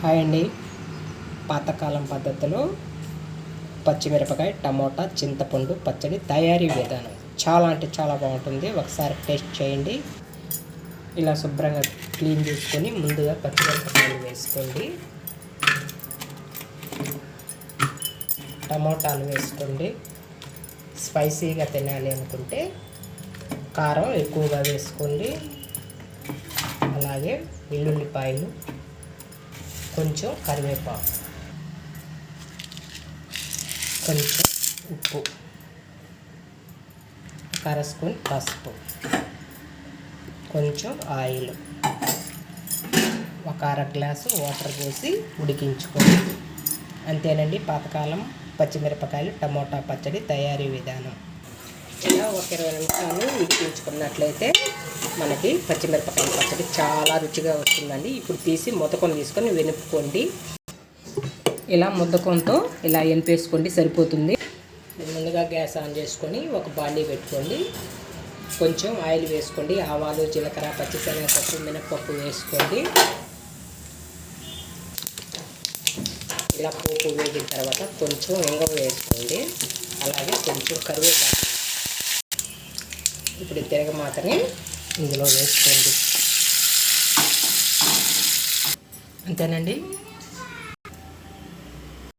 Hi అండి. పాతకాలం పద్ధతిలో పచ్చిమిరపకాయ టమోటా చింతపండు పచ్చడి తయారీ విధానం. చాలా అంటే చాలా బాగుంటుంది. ఒకసారి టేస్ట్ చేయండి. ఇలా శుభ్రంగా క్లీన్ చేసుకొని ముందుగా పచ్చిమిరపకాయలు వేసుకోండి. టమోటాలు వేసుకోండి. స్పైసీగా తినాలి అనుకుంటే కారం ఎక్కువగా వేసుకోండి. అలాగే వెల్లుల్లిపాయలు కొంచెం కరివేపాకు. కొంచెం ఉప్పు. ఒక అర స్పూన్ పసుపు. కొంచెం ఆయిల్. ఒక అర గ్లాసు వాటర్ పోసి ఉడికించుకోండి. అంతేనండి పాతకాలం పచ్చిమిరపకాయలు టమోటా పచ్చడి తయారీ విధానం. ఇలా ఒక ఇరవై నిమిషాలు ఉడికించుకున్నట్లయితే మనకి పచ్చిమిరపకాయల పచ్చడి చాలా రుచిగా వస్తుందండి. ఇప్పుడు తీసి ముద్దకొని తీసుకొని వెనుపుకోండి ఇలా ముద్దకంతో ఇలా ఎనిపేసుకోండి సరిపోతుంది. ముందుగా గ్యాస్ ఆన్ చేసుకొని ఒక బాండీ పెట్టుకోండి. కొంచెం ఆయిల్ వేసుకోండి. ఆవాలు జీలకర్ర పచ్చిశనగపప్పు మినపప్పు వేసుకోండి. ఇలా పోపు వేగిన తర్వాత కొంచెం ఇంగవ వేసుకోండి. అలాగే కొంచెం కరివేపాకు ఇప్పుడు తిరగమాతని ఇందులో వేసుకోండి. అంతేనండి?